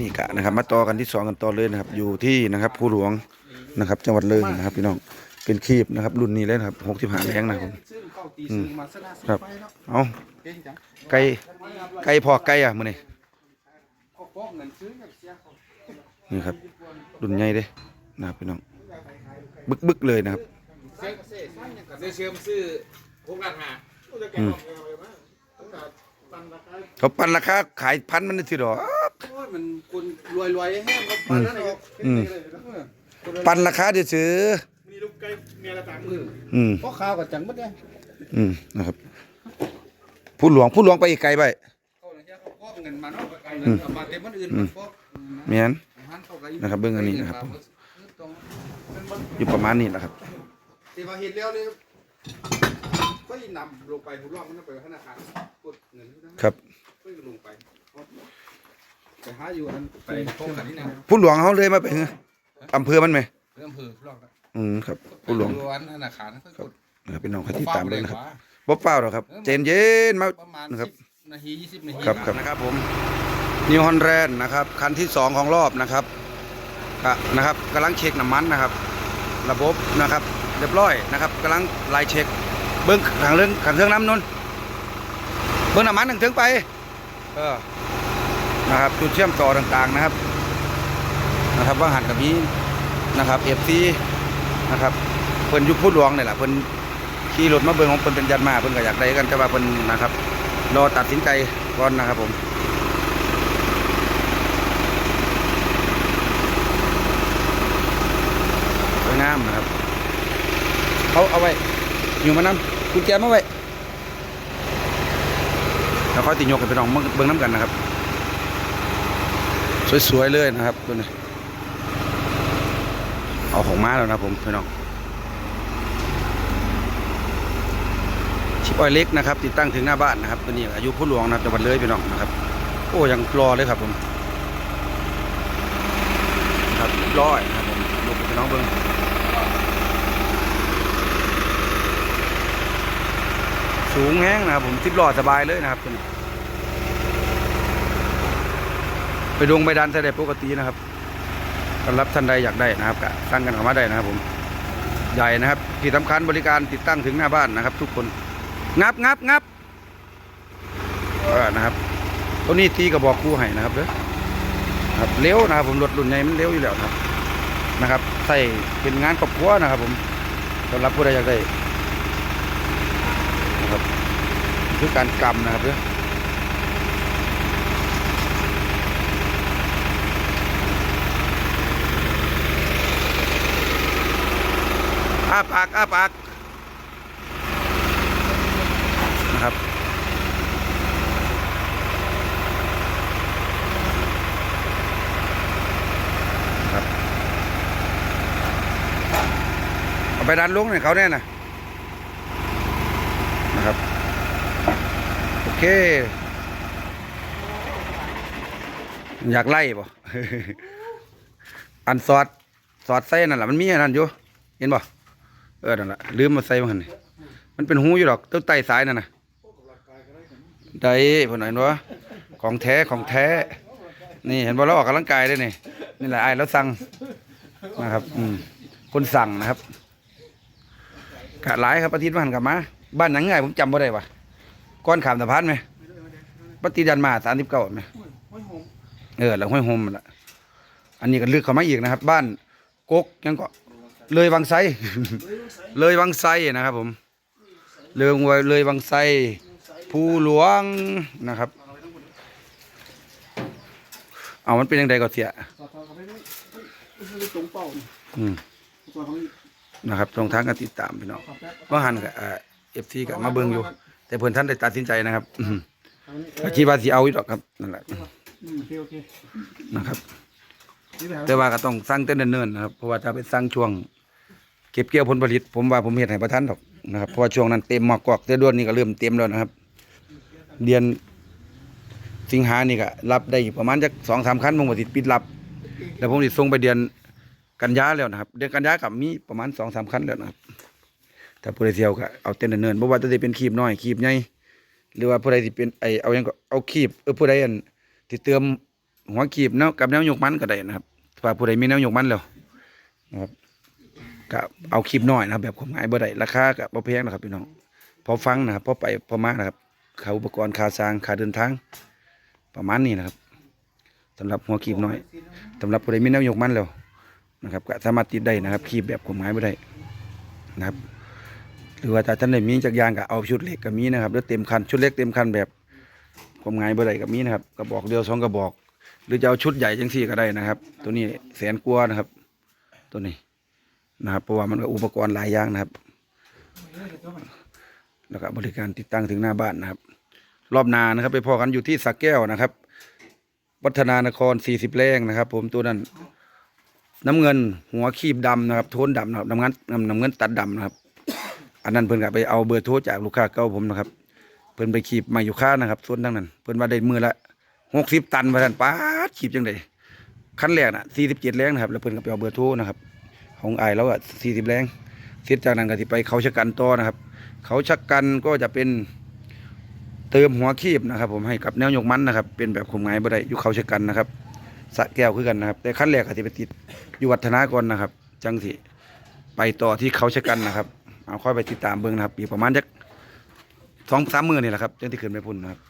นี่กะนะครับ มาต่อกันที่สองกันต่อเลยนะครับ อยู่ที่นะครับผู้หลวงนะครับ จังหวัดเลยนะครับ พี่น้องเป็นคีบนะครับ รุ่นนี้เลยนะครับหกสิบห้าแรงนะครับผมซื้อเข้าตีซื้อมาสนาครับไปเนาะเอาเก่งจังไก่ไก่พอไก่อะมื้อนี้เขาฟ้องเงินซื้อกับเสียเขานี่ครับรุ่นใหญ่เด้นะครับพี่น้องบึกบึกๆเลยนะครับเซ่เซ่ใช่ยังกับเซ่เชื่อมซื้อพวกราคาอืมเขาปันราคาขายพันมันนี่สิดอกโอ้ยมันคน รวยรวยๆแห้งเขาปันนั่นออกอืม ปันราคาเดี๋ยวซื้อมีลูกไก่เมียละสามหมื่นอืม เพราะข้าวกับจังมัดเนี่ยอืมนะครับผู้หลวงผู้หลวงไปอีกไกลไปเขาเนี่ยเขาฟ้องเงินมาเนาะเงินเอามาเต็มมันอื่นมันฟ้องเมียนหันเข้าไปนะครับเบิ่งอันนี้นะครับผมอยู่ประมาณนี้แหละครับที่มาเห็นแล้วนี่ก็ยินนำลงไปผมรอบมันไปธนาคารกดเงินนะครับ ก็ลงไป ไปหาอยู่อันไปฟ้องกันนี่นะผู้หลวงเขาเลยมาไปเหรออำเภอมันไหมเรื่องอำเภอรอบละอืมครับ ผู้หลวงดูวันธนาคารนะก็กดนะครับพี่น้องเขาติดตามเลยนะครับฟ้บ่เปล่าหรอกครับ เจนเย็นมาประมาณนะครับสิบนาทียี่สิบนาทีครับครับนะครับผมนิวฮอนแรนนะครับ คันที่สองของรอบนะครับกะนะครับกำลังเช็คน้ำมันนะครับ ระบบนะครับ เรียบร้อยนะครับกำลังไล่เช็ค เบิ้งขังเรื่องขังเครื่องน้ำนนเบิ้งน้ำมันถึงถึงไป เออ นะครับจุดเชื่อมต่อต่างๆนะครับ นะครับว่าหันกับนี้นะครับเอฟซีนะครับเพิ่นยุคพูดหลวงเนี่ยแหละเพิ่นขี่รถมาเบิ่งของเพิ่นเป็นยันมาเพิ่นก็อยากได้กันแต่ว่าเพิ่นนะครับรอตัดสินใจก่อนนะครับผมสวยงามนะครับเขาเอาไว้อยู่มานำกุญแจมาไว้แล้วค่อยติโยกให้พี่น้องเบิ่งเบิ่งน้ำกันนะครับ สวยๆเลยนะครับตัวนี้เอาของมาแล้วนะผมพี่น้องชิปออยเล็กนะครับ ติดตั้งถึงหน้าบ้านนะครับตัวนี้อายุผู้หลวงนะครับจังหวัดเลยพี่น้องนะครับ โอ้ยังรอเลยครับผมครับร้อยนะครับผมลูกพี่น้องเบิ้งสูงแห้งนะครับผมทิปหลอดสบายเลยนะครับตัวนี้ ไปดวงไปดันใส่ได้ปกตินะครับสำหรับท่านใดอยากได้นะครับก็สั่งกันเข้ามาได้นะครับ ผมใหญ่นะครับที่สำคัญบริการติดตั้งถึงหน้าบ้านนะครับ ทุกคนงับงับงับนะครับตัวนี้ตีกระบอกคู่ให้นะครับเด้อครับเร็วนะครับ ผมรถรุ่นใหญ่มันเร็วอยู่แล้วนะครับนะครับใส่เป็นงานครอบครัวนะครับ ผมสำหรับผู้ใดอยากได้นะครับคือการกำนะครับเด้อาปากอ้าปากนะครับครับเอาไปดันลุงให้เขาแน่น่ะนะครับ โอเค อยากไล่ป่อันสอดสอดไส้นั่นแหละมันมีอันนั้นอยู่เห็นป่ เออนั่นแหละลืมมาใส่มันนี่มันเป็นหูอยู่ดอกต้นไตสายนั่นนะได้พอหน่อยนะของแท้ของแท้ นี่เห็นบ่เราออกกำลังกายได้นี่นี่แหละไอ้ายแล้วสั่งนะครับ อืมคนสั่งนะครับกะหลายครับอาทิตย์มาหันกลับมา บ้านหนังไงผมจำบ่ได้วะก้อนขามสะพานไหมปฏิดันมาสามสิบเก้าไหมเออหลังห้วยโฮมละอันนี้ก็ลึกเข้ามาอีกนะครับ บ้านกกยังก็ เลยวังไซเลยวังไซนะครับผม เลยเลยวังไซภูหลวงนะครับ เอามันเป็นยังไงก็เสียสอดเขาไปด้วยไม่ตรงเป้าอืมสอดเขานะครับตรงทางการติดตามพี่น้องขับแป๊บว่าหันกับเอฟซีกับมาเบิ่งอยู่ แต่เพื่อนท่านได้ตัดสินใจนะครับอืมก็คิดว่าสิเอาอีกดอกครับนั่นแหละอืมโอเคโอเคนะครับนี่แหละแต่ว่าก็ต้องสร้างเต้นเนิ่นๆนะครับ เพราะว่าถ้าเป็นสร้างช่วง เก็บเกี่ยวผลผลิต ผมว่าผมเฮ็ดให้ประทันดอกนะครับเพราะว่าช่วงนั้นเต็มหมอกกอกแต่ด้วนนี่ก็เริ่มเต็มแล้วนะครับ เดือนสิงหานี่ก็รับได้ประมาณจักสองสามคันผมก็สิปิดรับ แล้วผมสิส่งไปเดือนกันยาแล้วนะครับ เดือนกันยากับมีประมาณสองสามคันแล้วนะครับถ้าผู้ใดเที่ยวก็เอาเต้นเนิ่นๆบ่ว่าจะได้เป็นคีบน้อยคีบใหญ่หรือว่าผู้ใดสิเป็นไอเอายังก็เอาคีบเออผู้ใดอันที่เติมหัวขีบแนวกับแนวยกมันก็ได้นะครับถ้าผู้ใดมีแนวยกมันแล้วนะครับ ก็เอาขีบน้อยนะครับ แบบความหมายบ่ได้ราคาก็บ่แพงนะครับพี่น้องพอฟังนะครับพอไปพอมานะครับค่าอุปกรณ์ค่าสร้างค่าเดินทาง ประมาณนี้นะครับสำหรับหัวขีบน้อยสำหรับผู้ใดมีแนวยกมันแล้วนะครับก็สามารถติดได้นะครับขีบแบบความหมายบ่ได้นะครับ หรือว่าถ้าท่านได้มีจักรยานก็เอาชุดเล็กก็มีนะครับหรือเต็มคันชุดเล็กเต็มคันแบบความหมายบ่ได้ก็มีนะครับกระบอกเดียวสองกระบอก หรือจะเอาชุดใหญ่จังสี่ก็ได้นะครับ ตัวนี้แสนกว่านะครับ ตัวนี้ นะครับเพราะว่ามันก็อุปกรณ์หลายอย่างนะครับ แล้วก็บริการติดตั้งถึงหน้าบ้านนะครับ รอบนานะครับ ไปพอกันอยู่ที่สักแก้วนะครับ วัฒนานคร40แรงนะครับ ผมตัวนั้น น้ำเงินหัวคีบดำนะครับ โทนดำนะครับน้ำเงินน้ำเงินตัดดำนะครับ อันนั้นเพิ่นก็ไปเอาเบอร์โทรจากลูกค้าเก่าผมนะครับ เพิ่นไปขีบมาอยู่ค่านะครับส่วนทั้งนั้น เพิ่นว่าได้มือละหกสิบตันว่าท่านป้าดขีบจังไดขั้นแรกน่ะสี่สิบเจ็ดแรงนะครับ แล้วเพิ่นก็ไปเอาเบอร์โทรนะครับ ของอายแล้วอะสี่สิบแรงเสร็จจากนั้นก็สิไปเขาชะกันต่อนะครับ เขาชะกันก็จะเป็นเติมหัวคีบนะครับ ผมให้กับแนวยกมันนะครับ เป็นแบบขมไงบ่ได้อยู่เขาชะกันนะครับสะแก้วคือกันนะครับ แต่ขั้นแรกก็สิไปติดอยู่วัฒนากรนะครับ จังสิไปต่อที่เขาชะกันนะครับ เอาค่อยไปติดตามเบิ่งนะครับอีกประมาณจักสองสามมือนี่แหละครับจังที่ขึ้นไปพุ่นนะครับ